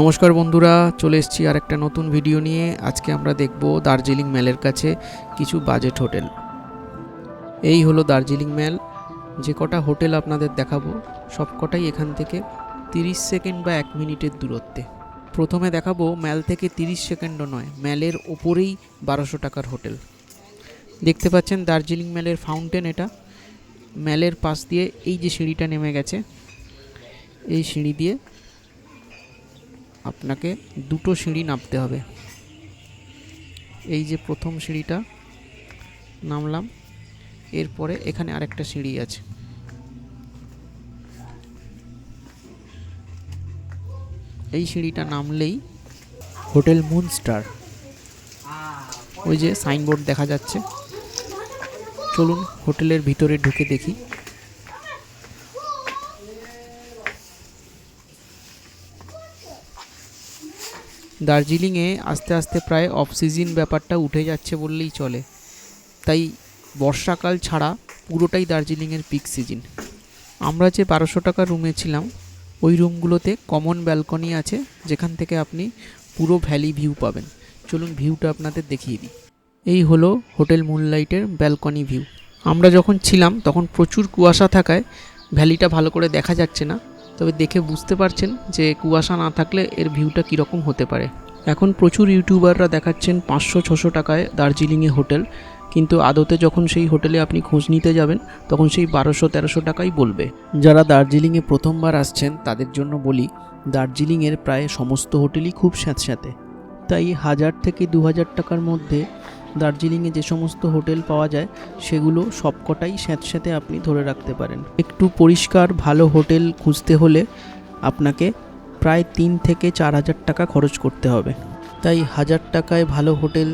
নমস্কার বন্ধুরা, চলে এসেছি আর একটা নতুন ভিডিও নিয়ে। আজকে আমরা দেখব দার্জিলিং ম্যালের কাছে কিছু বাজেট হোটেল এই হলো দার্জিলিং ম্যাল। যে কটা হোটেল আপনাদের দেখাবো, সব কটাই এখান থেকে 30 সেকেন্ড বা এক মিনিটের দূরত্বে। প্রথমে দেখাবো ম্যাল থেকে 30 সেকেন্ডও নয়, ম্যালের ওপরেই বারোশো টাকার হোটেল দেখতে পাচ্ছেন দার্জিলিং ম্যালের ফাউন্টেন এটা। ম্যালের পাশ দিয়ে এই যে সিঁড়িটা নেমে গেছে, এই সিঁড়ি দিয়ে আপনাকে দুটো সিঁড়ি নামতে হবে। এই যে প্রথম সিঁড়িটা নামলাম, এরপরে এখানে আরেকটা সিঁড়ি আছে। এই সিঁড়িটা নামলেই হোটেল মুন স্টার ওই যে সাইনবোর্ড দেখা যাচ্ছে। চলুন হোটেলের ভিতরে ঢুকে দেখি। দার্জিলিংয়ে আস্তে আস্তে প্রায় অফ সিজন ব্যাপারটা উঠে যাচ্ছে বললেই চলে। তাই বর্ষাকাল ছাড়া পুরোটাই দার্জিলিংয়ের পিক সিজন আমরা যে বারোশো টাকার রুমে ছিলাম, ওই রুমগুলোতে কমন ব্যালকনি আছে, যেখান থেকে আপনি পুরো ভ্যালি ভিউ পাবেন। চলুন ভিউটা আপনাদের দেখিয়ে দিই। এই হলো হোটেল মুনলাইটের ব্যালকনি ভিউ আমরা যখন ছিলাম, তখন প্রচুর কুয়াশা থাকায় ভ্যালিটা ভালো করে দেখা যাচ্ছে না। তবে দেখে বুঝতে পারছেন যে কুয়াশা না থাকলে এর ভিউটা কীরকম হতে পারে। এখন প্রচুর ইউটিউবাররা দেখাচ্ছেন পাঁচশো, ছশো টাকায় দার্জিলিংয়ে হোটেল, কিন্তু আদতে যখন সেই হোটেলে আপনি খোঁজ নিতে যাবেন, তখন সেই বারোশো, তেরোশো টাকাই বলবে। যারা দার্জিলিংয়ে প্রথমবার আসছেন, তাদের জন্য বলি, দার্জিলিংয়ের প্রায় সমস্ত হোটেলই খুব স্যাঁতস্যাঁতে। তাই হাজার থেকে দু হাজার টাকার মধ্যে দার্জিলিংয়ে যে সমস্ত হোটেল পাওয়া যায়, সেগুলো সবকটাই স্যাঁতস্যাঁতে আপনি ধরে রাখতে পারেন। একটু পরিষ্কার, ভালো হোটেল খুঁজতে হলে আপনাকে প্রায় তিন থেকে চার হাজার টাকা খরচ করতে হবে। তাই হাজার টাকায় ভালো হোটেল,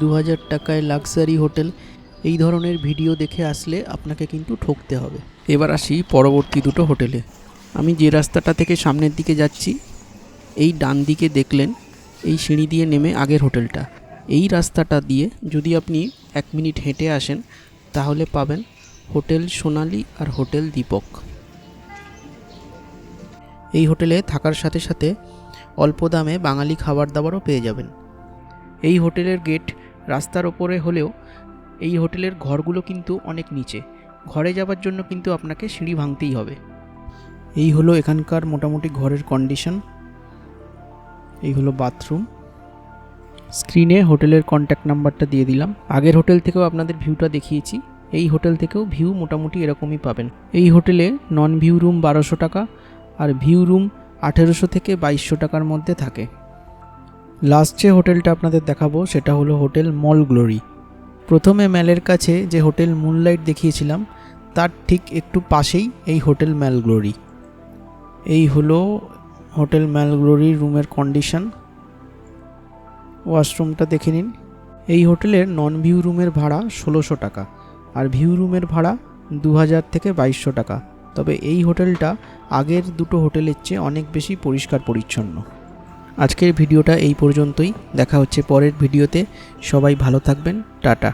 দু হাজার টাকায় লাক্সারি হোটেল, এই ধরনের ভিডিও দেখে আসলে আপনাকে কিন্তু ঠকতে হবে। এবার আসি পরবর্তী দুটো হোটেলে। আমি যে রাস্তাটা থেকে সামনের দিকে যাচ্ছি, এই ডান দিকে দেখলেন, এই সিঁড়ি দিয়ে নেমে আগের হোটেলটা। এই রাস্তাটা দিয়ে যদি আপনি এক মিনিট হেঁটে আসেন, তাহলে পাবেন হোটেল সোনালি আর হোটেল দীপক। এই হোটেলে থাকার সাথে সাথে অল্প দামে বাঙালি খাবার দাবারও পেয়ে যাবেন। এই হোটেলের গেট রাস্তার ওপরে হলেও এই হোটেলের ঘরগুলো কিন্তু অনেক নিচে। ঘরে যাবার জন্য কিন্তু আপনাকে সিঁড়ি ভাঙতেই হবে। এই হলো এখানকার মোটামুটি ঘরের কন্ডিশন এই হলো বাথরুম স্ক্রিনে হোটেলের কন্ট্যাক্ট নাম্বারটা দিয়ে দিলাম। আগের হোটেল থেকেও আপনাদের ভিউটা দেখিয়েছি। এই হোটেল থেকেও ভিউ মোটামুটি এরকমই পাবেন। এই হোটেলে নন ভিউ রুম বারোশো টাকা আর ভিউ রুম আঠেরোশো থেকে বাইশশো টাকার মধ্যে থাকে। লাস্ট যে হোটেলটা আপনাদের দেখাবো, সেটা হলো হোটেল মল গ্লোরি প্রথমে ম্যালের কাছে যে হোটেল মুনলাইট দেখিয়েছিলাম, তার ঠিক একটু পাশেই এই হোটেল ম্যাল গ্লোরি এই হলো হোটেল ম্যাল গ্লোরি রুমের কন্ডিশন ওয়াশরুমটা দেখে নিন। এই হোটেলের নন ভিউ রুমের ভাড়া ষোলোশো টাকা, আর ভিউ রুমের ভাড়া দু হাজার থেকে বাইশশো টাকা। তবে এই হোটেলটা আগের দুটো হোটেলের চেয়ে অনেক বেশি পরিষ্কার পরিচ্ছন্ন। আজকের ভিডিওটা এই পর্যন্তই। দেখা হচ্ছে পরের ভিডিওতে। সবাই ভালো থাকবেন। টাটা।